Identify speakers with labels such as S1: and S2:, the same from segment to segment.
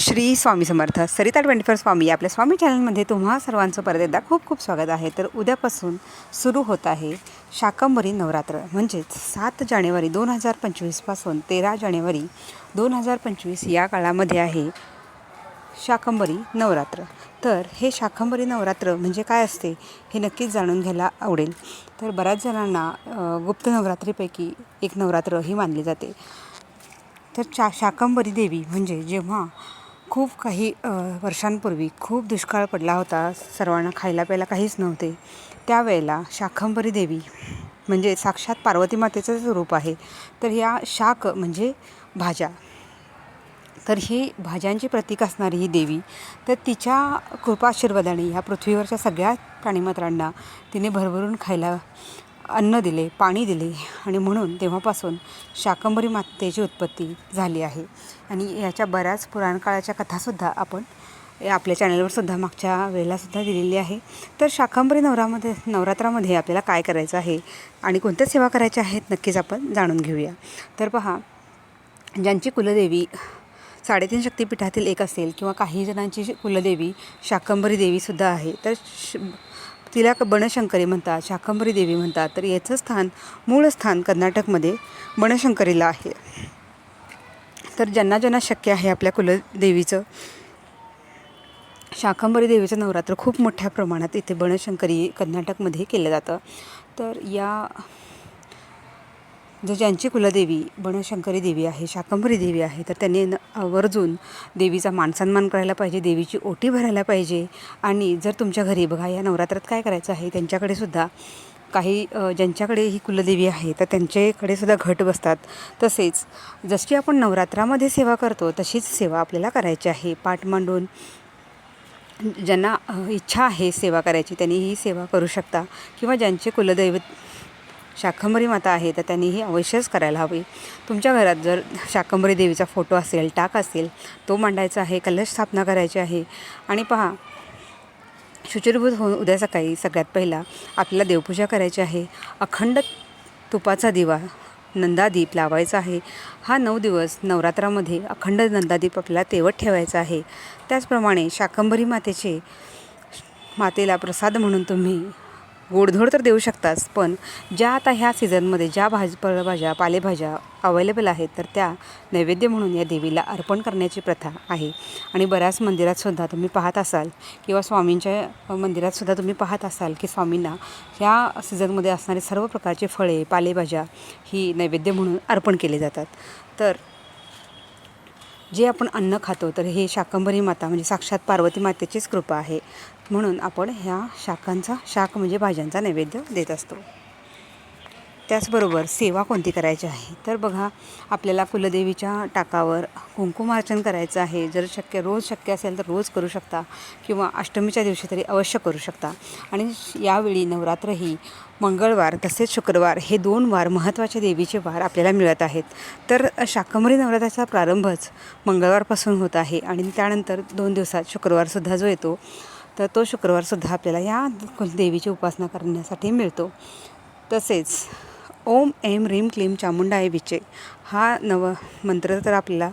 S1: Shri Swami Samarth Sarita twenty four Swami आपल्या स्वामी चॅनलमध्ये तुम्हा सर्वांचं परत एकदा खूप खूप स्वागत आहे. तर उद्यापासून सुरू होत आहे शाकंभरी नवरात्र म्हणजेच सात जानेवारी दोन हजार पंचवीसपासून तेरा जानेवारी दोन हजार पंचवीस या काळामध्ये आहे शाकंभरी नवरात्र. तर हे शाकंभरी नवरात्र म्हणजे काय असते हे नक्कीच जाणून घ्यायला आवडेल. तर बऱ्याच जणांना गुप्त नवरात्रीपैकी एक नवरात्र ही मानली जाते. तर शा शाकंभरी देवी म्हणजे जेव्हा खूप काही वर्षांपूर्वी खूप दुष्काळ पडला होता. सर्वांना खायला प्यायला काहीच नव्हते. त्यावेळेला शाकंभरी देवी म्हणजे साक्षात पार्वती मातेचं रूप आहे. तर ह्या शाक म्हणजे भाज्या. तर ही भाज्यांची प्रतीक असणारी ही देवी तर तिच्या कृपाशीर्वादाने ह्या पृथ्वीवरच्या सगळ्या प्राणीमात्रांना तिने भरभरून खायला अन्न दिले पाणी दिले आणि म्हणून तेव्हापासून शाकंभरी मातेची उत्पत्ती झाली आहे. आणि याच्या बऱ्याच पुराणकाळाच्या कथासुद्धा आपण या आपल्या चॅनलवर सुद्धा मागच्या वेळेलासुद्धा दिलेली आहे. तर शाकंभरी नवरामध्ये नवरात्रामध्ये आपल्याला काय करायचं आहे आणि कोणत्या सेवा करायच्या आहेत नक्कीच आपण जाणून घेऊया. तर पहा ज्यांची कुलदेवी साडेतीन शक्तिपीठातील एक असेल किंवा काही जणांची कुलदेवी शाकंभरी देवीसुद्धा आहे तर श तिला बनशंकरी म्हणतात शाकंभरी देवी म्हणतात. तर याचं स्थान मूळ स्थान कर्नाटकमध्ये बनशंकरीला आहे. तर ज्यांना ज्यांना शक्य आहे आपल्या कुलदेवीचं शाकंभरी देवीचं नवरात्र खूप मोठ्या प्रमाणात इथे बनशंकरी कर्नाटकमध्ये केलं जातं. तर या जर ज्यांची कुलदेवी बनशंकरी देवी आहे शाकंभरी देवी आहे तर त्यांनी न आवर्जून देवीचा मानसन्मान करायला पाहिजे देवीची ओटी भरायला पाहिजे. आणि जर तुमच्या घरी बघा या नवरात्रात काय करायचं आहे त्यांच्याकडे सुद्धा काही ज्यांच्याकडे ही कुलदेवी आहे तर त्यांच्याकडे सुद्धा घट बसतात. तसेच जशी आपण नवरात्रामध्ये सेवा करतो तशीच सेवा आपल्याला करायची आहे. पाठ मांडून ज्यांना इच्छा आहे सेवा करायची त्यांनी ही सेवा करू शकता. किंवा ज्यांचे कुलदैवत शाकंभरी माता आहे तर त्यांनी ही अवश्यच करायला हवी. तुमच्या घरात जर शाकंभरी देवीचा फोटो असेल टाक असेल तो मांडायचा आहे कलश स्थापना करायची आहे. आणि पहा शुचिरभूत होऊन उद्या सकाळी सगळ्यात पहिला आपल्याला देवपूजा करायची आहे. अखंड तुपाचा दिवा नंदादीप लावायचा आहे. हा नऊ दिवस नवरात्रामध्ये अखंड नंदादीप आपल्याला तेवत ठेवायचा आहे. त्याचप्रमाणे शाकंभरी मातेचे मातेला प्रसाद म्हणून तुम्ही गोडधोड तर देऊ शकताच पण ज्या आता ह्या सीझनमध्ये ज्या भाज फळभाज्या पालेभाज्या अवेलेबल आहेत तर त्या नैवेद्य म्हणून या देवीला अर्पण करण्याची प्रथा आहे. आणि बऱ्याच मंदिरातसुद्धा तुम्ही पाहत असाल किंवा स्वामींच्या मंदिरातसुद्धा तुम्ही पाहत असाल की स्वामींना ह्या सीझनमध्ये असणारे सर्व प्रकारचे फळे पालेभाज्या ही नैवेद्य म्हणून अर्पण केले जातात. तर जे आपण अन्न खातो तर हे शाकंभरी माता म्हणजे साक्षात पार्वती मातेचीच कृपा आहे. म्हणून आपण ह्या शाकांचा शाक म्हणजे भाज्यांचा नैवेद्य देत असतो. त्याचबरोबर सेवा कोणती करायची आहे? तर बघा आपल्याला कुलदेवीच्या टाकावर कुंकुमार्चन करायचं आहे. जर शक्य रोज शक्य असेल तर रोज करू शकता किंवा अष्टमीच्या दिवशी तरी अवश्य करू शकता. आणि यावेळी नवरात्र ही मंगळवार तसेच शुक्रवार हे दोन वार महत्त्वाचे देवीचे वार आपल्याला मिळत आहेत. तर शाकंभरी नवरात्राचा प्रारंभच मंगळवारपासून होत आहे आणि त्यानंतर दोन दिवसात शुक्रवारसुद्धा जो येतो तर तो शुक्रवारसुद्धा आपल्याला या देवीची उपासना करण्यासाठी मिळतो. तसेच ओम एम रीम क्लीम चामुंडाय विचे. हा नव मंत्र तर आपल्याला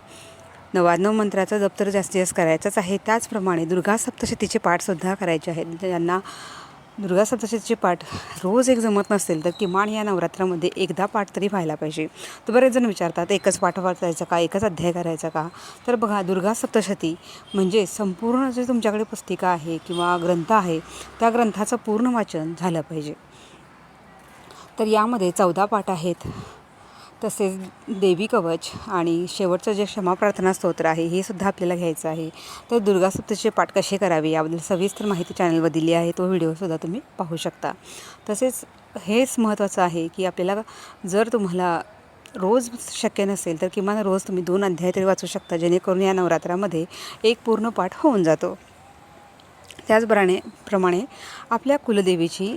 S1: नवाण्णव मंत्राचा जप तर जास्तीत जास्त करायचाच आहे. त्याचप्रमाणे दुर्गा सप्तशतीचे पाठसुद्धा करायचे आहेत. ज्यांना दुर्गा सप्तशतीचे पाठ रोज एक जमत नसेल तर किमान या नवरात्रामध्ये एकदा पाठ तरी व्हायला पाहिजे. तर बरेच जण विचारतात एकच पाठ वाचायचा का एकच अध्याय करायचा का? तर बघा दुर्गा सप्तशती म्हणजे संपूर्ण जे तुमच्याकडे पुस्तिका आहे किंवा ग्रंथ आहे त्या ग्रंथाचं पूर्ण वाचन झालं पाहिजे. तर यामध्ये चौदा पाठ आहेत. तसेच देवी कवच आणि शेवटचं जे क्षमा प्रार्थना स्तोत्र आहे हे सुद्धा आपल्याला घ्यायचं आहे. तर दुर्गा सप्तशतीचे पाठ कसे करावे याबद्दल सविस्तर माहिती चॅनलवर दिली आहे तो व्हिडिओसुद्धा तुम्ही पाहू शकता. तसेच हेच महत्त्वाचं आहे की आपल्याला जर तुम्हाला रोज शक्य नसेल तर किमान रोज तुम्ही दोन अध्याय तरी वाचू शकता जेणेकरून या नवरात्रामध्ये एक पूर्ण पाठ होऊन जातो. त्याचप्रमाणे प्रमाणे आपल्या कुलदेवीची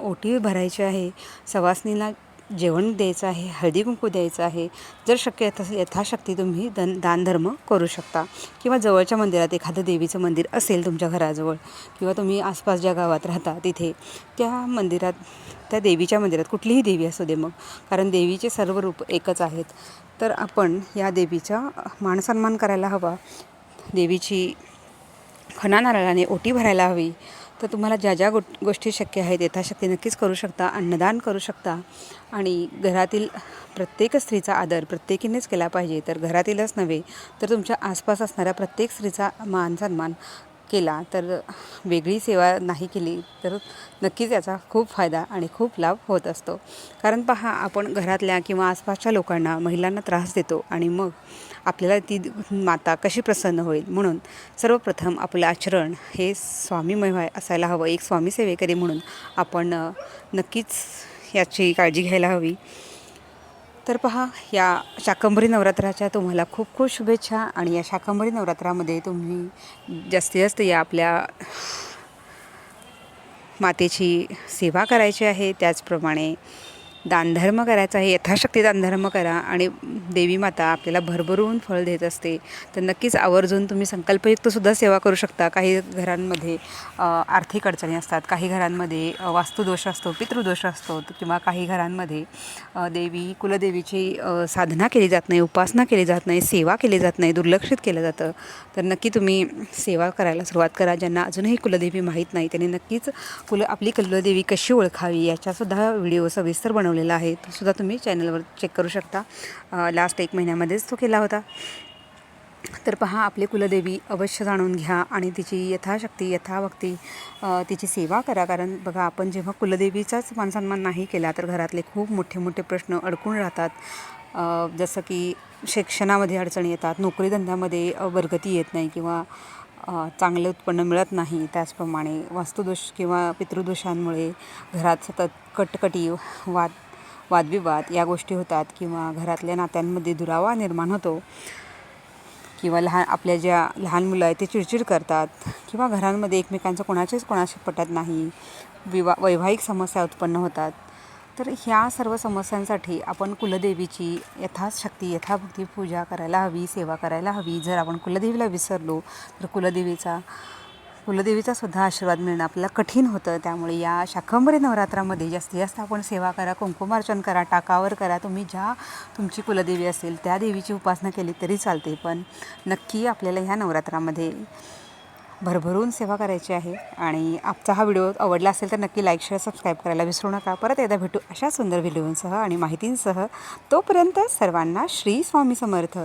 S1: ओटी भरायची आहे सवासनीला जेवण द्यायचं आहे हळदी कुंकू द्यायचं आहे. जर शक्य तसं यथाशक्ती तुम्ही दन दानधर्म करू शकता. किंवा जवळच्या मंदिरात एखादं देवीचं मंदिर असेल तुमच्या घराजवळ किंवा तुम्ही आसपास ज्या गावात राहता तिथे त्या मंदिरात त्या देवीच्या मंदिरात कुठलीही देवी असू दे मग. कारण देवीचे सर्व रूप एकच आहेत. तर आपण या देवीचा मानसन्मान करायला हवा. देवीची खणा नारळाने ओटी भरायला हवी. तर तुम्हाला ज्या ज्या गो गोष्टी शक्य आहेत यथाशक्ती नक्कीच करू शकता अन्नदान करू शकता. आणि घरातील प्रत्येक स्त्रीचा आदर प्रत्येकीनेच केला पाहिजे. तर घरातीलच नव्हे तर तुमच्या आसपास असणाऱ्या प्रत्येक स्त्रीचा मान सन्मान केला तर वेगळी सेवा नाही केली तर नक्कीच याचा खूप फायदा आणि खूप लाभ होत असतो. कारण पहा आपण घरातल्या किंवा आसपासच्या लोकांना महिलांना त्रास देतो आणि मग आपल्याला ती माता कशी प्रसन्न होईल? म्हणून सर्वप्रथम आपलं आचरण हे स्वामीमय असायला हवं. एक स्वामी सेवेकरी म्हणून आपण नक्कीच याची काळजी घ्यायला हवी. तर पहा या शाकंभरी नवरात्राच्या तुम्हाला खूप खूप शुभेच्छा आणि या शाकंभरी नवरात्रामध्ये तुम्ही जास्तीत जास्त या आपल्या मातेची सेवा करायची आहे. त्याचप्रमाणे दानधर्म करायचा आहे यथाशक्ती दानधर्म करा आणि देवी माता आपल्याला भरभरून फळ देत असते तर नक्कीच आवर्जून तुम्ही संकल्पयुक्तसुद्धा सेवा करू शकता. काही घरांमध्ये आर्थिक अडचणी असतात काही घरांमध्ये वास्तुदोष असतो पितृदोष असतो किंवा काही घरांमध्ये देवी कुलदेवीची साधना केली जात नाही उपासना केली जात नाही सेवा केली जात नाही दुर्लक्षित केलं जातं तर नक्की तुम्ही सेवा करायला सुरुवात करा. ज्यांना अजूनही कुलदेवी माहीत नाही त्यांनी नक्कीच कुल आपली कुलदेवी कशी ओळखावी याच्यासुद्धा व्हिडिओ सविस्तर बनवलेला आहे तो सुद्धा तुम्ही चॅनलवर चेक करू शकता. लास्ट एक महिन्यामध्येच तो केला होता. तर पहा आपली कुलदेवी अवश्य जाणून घ्या आणि तिची यथाशक्ती यथाभक्ती तिची सेवा करा. कारण बघा आपण जेव्हा कुलदेवीचाच मानसन्मान नाही केला तर घरातले खूप मोठे मोठे प्रश्न अडकून राहतात. जसं की शिक्षणामध्ये अडचणी येतात नोकरीधंद्यामध्ये वर्गती येत नाही किंवा चांगले उत्पन्न मिळत नाही. त्याचप्रमाणे वास्तुदोष किंवा पितृदोषांमुळे घरात सतत कटकटी वाद वादविवाद या गोष्टी होतात किंवा घरातल्या नात्यांमध्ये दुरावा निर्माण होतो किंवा लहान आपल्या ज्या लहान मुलं आहेत ते चिडचिड करतात किंवा घरांमध्ये एकमेकांचं कोणाचेच कोणाशी पटत नाही. विवा वैवाहिक समस्या उत्पन्न होतात. तर ह्या सर्व समस्यांसाठी आपण कुलदेवीची यथाशक्ती यथाभक्ती पूजा करायला हवी सेवा करायला हवी. जर आपण कुलदेवीला विसरलो तर कुलदेवीचा कुलदेवीचा सुद्धा आशीर्वाद मिळणं आपल्याला कठीण होतं. त्यामुळे या शाकंभरी नवरात्रामध्ये जास्तीत जास्त आपण सेवा करा कुंकुमार्चन करा टाकावर करा. तुम्ही ज्या तुमची कुलदेवी असेल त्या देवीची उपासना केली तरी चालते. पण नक्की आपल्याला ह्या नवरात्रामध्ये भरभरून सेवा करायची आहे आणि आजचा हा व्हिडिओ आवडला असेल तर नक्की लाईक शेअर सबस्क्राईब करायला विसरू नका. परत एकदा भेटू अशा सुंदर व्हिडिओंसह आणि माहितींसह तोपर्यंत सर्वांना श्री स्वामी समर्थ.